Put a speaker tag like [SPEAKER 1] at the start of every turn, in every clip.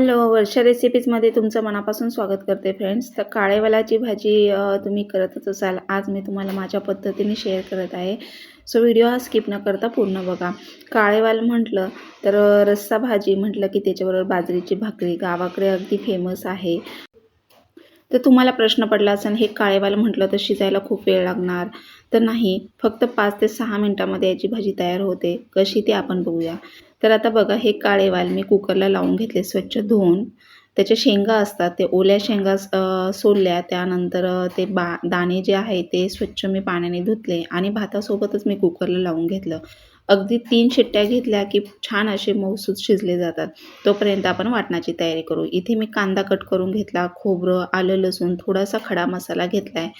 [SPEAKER 1] Hello वर्षा रेसिपीजमध्ये तुमचं मनापासून स्वागत करते फ्रेंड्स तर काळेवालाची भाजी तुम्ही करतच असाल. आज मी तुम्हाला माझ्या पद्धतीने शेअर करत आहे. सो व्हिडिओ हा स्किप न करता पूर्ण बघा. काळेवाल म्हटलं तर रस्सा भाजी म्हटलं की त्याच्याबरोबर बाजरीची भाकरी. गावाकडे अगदी फेमस आहे. तर तुम्हाला प्रश्न पडला असेल हे काळेवाल म्हटलं तर शिजायला खूप वेळ लागणार. तर नाही फक्त पाच ते सहा मिनटामध्ये याची भाजी तयार होते. कशी ती आपण बघूया. तर आता बघा हे काळेवाल मी कुकरला लावून घेतले स्वच्छ धुवून. त्याच्या शेंगा असतात ते ओल्या शेंगा सोलल्या त्यानंतर ते बा दाणे जे आहे ते स्वच्छ मी पाण्याने धुतले आणि भातासोबतच मी कुकरला लावून घेतलं. अगदी तीन शिट्ट्या घेतल्या की छान असे मऊसूद शिजले जातात. तोपर्यंत आपण वाटणाची तयारी करू. इथे मी कांदा कट करून घेतला खोबरं आलं लसूण थोडासा खडा मसाला घेतला आहे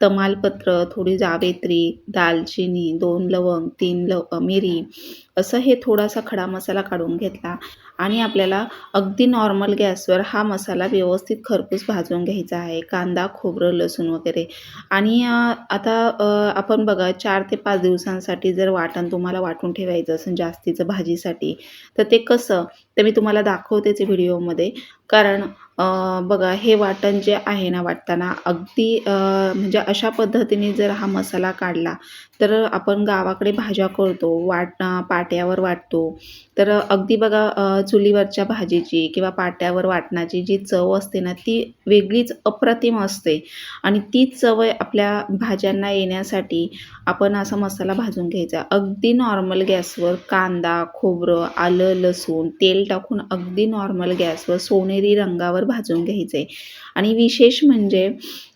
[SPEAKER 1] तमालपत्र थोडी जावेत्री दालचिनी दोन लवंग तीन लव मिरी असं हे थोडासा खडा मसाला काढून घेतला आणि आपल्याला अगदी नॉर्मल गॅसवर हा मसाला व्यवस्थित खरपूस भाजून घ्यायचा आहे. कांदा खोबरं लसूण वगैरे. आणि आता आपण बघा चार ते पाच दिवसांसाठी जर वाटण तुम्हाला वाटून ठेवायचं असेल जास्तीचं भाजीसाठी तर ते कसं? ते मी तुम्हाला दाखवतेच व्हिडिओमध्ये कारण बघा हे वाटण जे आहे ना वाटताना अगदी म्हणजे अशा पद्धतीने जर हा मसाला काढला तर आपण गावाकडे भाज्या करतो वाट पाट्यावर वाटतो. तर अगदी बघा चुलीवरच्या भाजीची किंवा पाट्यावर वाटणाची जी चव असते ना ती वेगळीच अप्रतिम असते. आणि तीच चव आपल्या भाज्यांना येण्यासाठी आपण असा मसाला भाजून घ्यायचा. अगदी नॉर्मल गॅसवर कांदा खोबरं आलं लसूण तेल टाकून अगदी नॉर्मल गॅसवर सोनेरी रंगावर भाजून घ्यायचे. आणि विशेष म्हणजे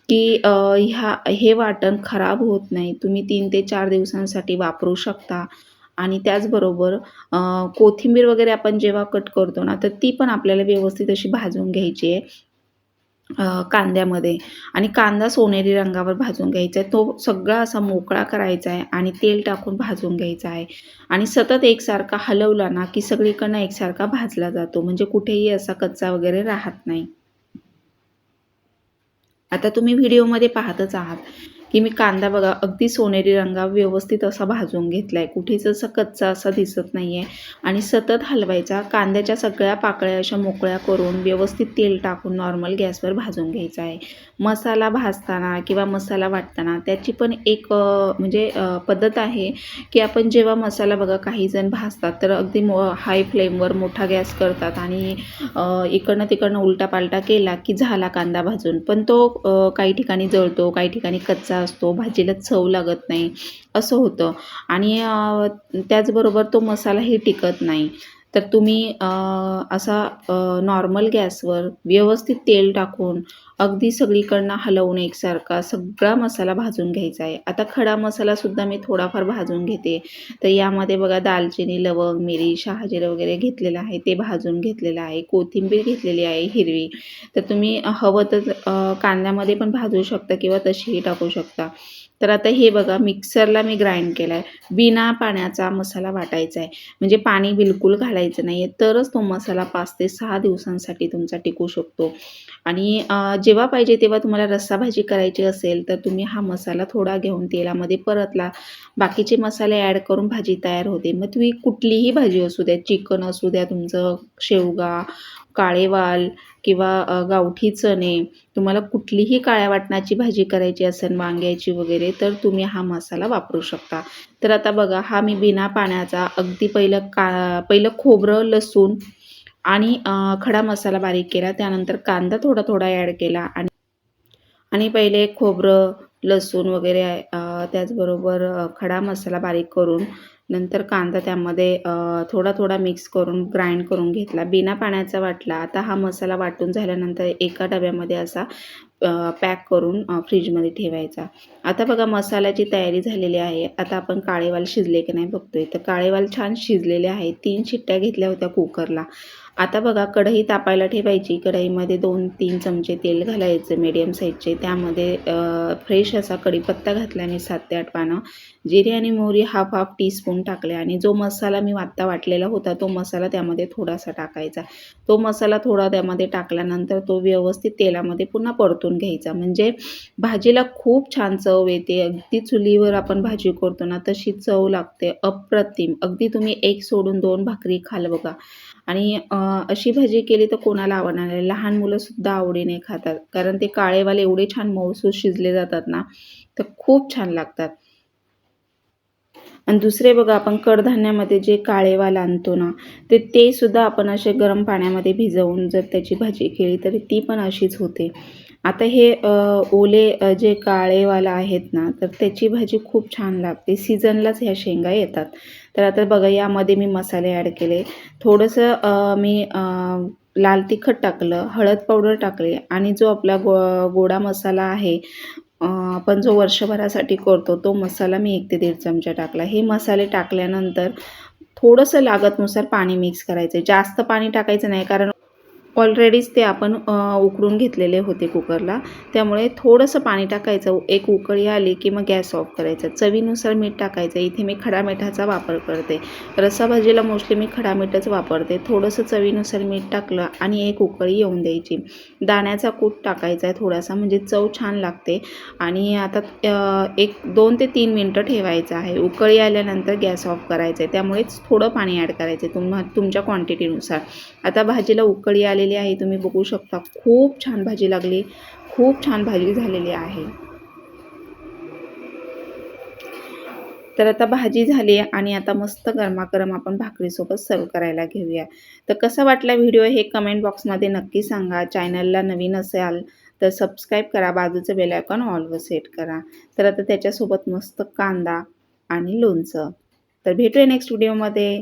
[SPEAKER 1] की ह्या हे वाटण खराब होत नाही. तुम्ही तीन ते चार दिवसांसाठी वापरू शकता. आणि त्याचबरोबर कोथिंबीर वगैरे आपण जेव्हा कट करतो ना तर ती पण आपल्याला व्यवस्थित अशी भाजून घ्यायची आहे. कांद्यामध्ये. आणि कांदा सोनेरी रंगावर भाजून घ्यायचा आहे. तो सगळा असा मोकळा करायचा आहे आणि तेल टाकून भाजून घ्यायचा आहे. आणि सतत एकसारखा हलवला ना की सगळीकडनं एकसारखा भाजला जातो. म्हणजे कुठेही असा कच्चा वगैरे राहत नाही. आता तुम्ही व्हिडिओमध्ये पाहतच आहात. की मी कांदा बघा अगदी सोनेरी रंगा व्यवस्थित असा भाजून घेतला आहे कुठेच असा कच्चा असा दिसत नाही आहे आणि सतत हलवायचा कांद्याच्या सगळ्या पाकळ्या अशा मोकळ्या करून व्यवस्थित तेल टाकून नॉर्मल गॅसवर भाजून घ्यायचा आहे. मसाला भाजताना किंवा मसाला वाटताना त्याची पण एक म्हणजे पद्धत आहे की आपण जेव्हा मसाला बघा काही जण भाजतात तर अगदी मो हाय फ्लेमवर मोठा गॅस करतात आणि इकडनं तिकडनं उलटा पालटा केला की झाला कांदा भाजून. पण तो काही ठिकाणी जळतो काही ठिकाणी कच्चा असतो भाजीला चव लागत नाही असं होतं. आणि त्याचबरोबर तो मसालाही टिकत नाही. तर तुम्ही असा नॉर्मल गॅसवर व्यवस्थित तेल टाकून अगदी सगळीकडनं हलवून एकसारखा सगळा मसाला भाजून घ्यायचा आहे. आता खडा मसालासुद्धा मी थोडाफार भाजून घेते. तर यामध्ये बघा दालचिनी लवंग मिरी शहाजिरं वगैरे घेतलेलं आहे ते भाजून घेतलेलं आहे. कोथिंबीर घेतलेली आहे हिरवी. तर तुम्ही हवं तर कांद्यामध्ये पण भाजू शकता किंवा तशीही टाकू शकता. तर आता हे बघा मिक्सरला मी ग्राइंड केला आहे बिना पाण्याचा मसाला वाटायचा आहे म्हणजे पाणी बिलकुल घालायचं नाही आहे तरच तो मसाला पाच ते सहा दिवसांसाठी तुमचा टिकू शकतो. आणि जेव्हा पाहिजे तेव्हा तुम्हाला रस्सा भाजी करायची असेल तर तुम्ही हा मसाला थोडा घेऊन तेलामध्ये परतला. बाकीचे मसाले ॲड करून भाजी तयार होते. मग तुम्ही कुठलीही भाजी असू द्या चिकन असू द्या तुमचं शेवगा काळेवाल किंवा गावठी चणे तुम्हाला कुठलीही काळ्या वाटणाची भाजी करायची असेल वांग्याची वगैरे तर तुम्ही हा मसाला वापरू शकता. तर आता बघा हा मी बिना पाण्याचा अगदी पहिलं का पहिलं खोबरं लसूण आणि खडा मसाला बारीक केला त्यानंतर कांदा थोडा थोडा ॲड केला आणि आणि पहिले खोबरं लसूण वगैरे त्याचबरोबर खडा मसाला बारीक करून नंतर कांदा त्यामध्ये थोडा थोडा मिक्स करून ग्राइंड करून घेतला. बिना पाण्याचा वाटला. आता हा मसाला वाटून झाल्यानंतर एका डब्यामध्ये असा पॅक करून फ्रीजमध्ये ठेवायचा. आता बघा मसाल्याची तयारी झालेली आहे. आता आपण काळेवाल शिजले की नाही बघतोय. तर काळेवाल छान शिजलेले आहे तीन शिट्ट्या घेतल्या होत्या कुकरला. आता बघा कढई तापायला ठेवायची. कढईमध्ये दोन तीन चमचे तेल घालायचं मीडियम साईजचे त्यामध्ये फ्रेश असा कढीपत्ता घातला मी सात ते आठ पानं. जिरे आणि मोहरी हाफ हाफ टीस्पून टाकले. आणि जो मसाला मी आत्ता वाटलेला होता तो मसाला त्यामध्ये थोडासा टाकायचा. तो मसाला थोडा त्यामध्ये टाकल्यानंतर तो व्यवस्थित तेलामध्ये पुन्हा परतून करून घ्यायचा. म्हणजे भाजीला खूप छान चव येते. अगदी चुलीवर आपण भाजी करतो ना तशी चव लागते. अप्रतिम. अगदी तुम्ही एक सोडून दोन भाकरी खाल बघा. आणि अशी भाजी केली तर कोणाला आवडणार नाही. लहान मुलंसुद्धा आवडीने खातात. कारण ते काळेवाले एवढे छान मऊसूस शिजले जातात ना तर खूप छान लागतात. आणि दुसरे बघा आपण कडधान्यामध्ये जे काळेवाल आणतो ना ते ते सुद्धा आपण असे गरम पाण्यामध्ये भिजवून जर त्याची भाजी केली तरी ती पण अशीच होते. आता हे ओले जे काळेवाला आहेत ना तर त्याची भाजी खूप छान लागते. सीझनलाच ह्या शेंगा येतात. तर आता बघा यामध्ये मी मसाले ॲड केले. थोडंसं मी लाल तिखट टाकलं हळद पावडर टाकले आणि जो आपला गो गोडा मसाला आहे आपण जो वर्षभरासाठी करतो तो मसाला मी एक ते दीड चमचा टाकला. हे मसाले टाकल्यानंतर थोडंसं लागतनुसार पाणी मिक्स करायचं. आहे जास्त पाणी टाकायचं नाही कारण ऑलरेडीच ते आपण उकडून घेतलेले होते कुकरला. त्यामुळे थोडंसं पाणी टाकायचं. एक उकळी आली की मग गॅस ऑफ करायचा. चवीनुसार मीठ टाकायचं. इथे मी खडा मिठाचा वापर करते. रस्सा भाजीला मोस्टली मी खडा मीठच वापरते. थोडंसं चवीनुसार मीठ टाकलं आणि एक उकळी येऊन द्यायची. दाण्याचा कूट टाकायचा आहे थोडासा. म्हणजे चव छान लागते. आणि आता एक दोन ते तीन मिनटं ठेवायचं आहे. उकळी आल्यानंतर गॅस ऑफ करायचं आहे. त्यामुळेच थोडं पाणी ॲड करायचं आहे तुम्हा तुमच्या क्वांटिटीनुसार आता भाजीला उकळी आली झालेली आहे. तुम्ही बघू शकता खूप छान भाजी लागली. खूप छान भाजी झालेली आहे. तर आता भाजी झाली आणि आता मस्त गरमागरम आपण भाकरीसोबत सर्व करायला घेऊया. तर कसा वाटला व्हिडिओ हे कमेंट बॉक्समध्ये नक्की सांगा. चॅनलला नवीन असाल तर सबस्क्राईब करा. बाजूचं बेलायकॉन ऑलवर सेट करा. तर आता त्याच्यासोबत मस्त कांदा आणि लोणचं. तर भेटूया नेक्स्ट व्हिडिओमध्ये.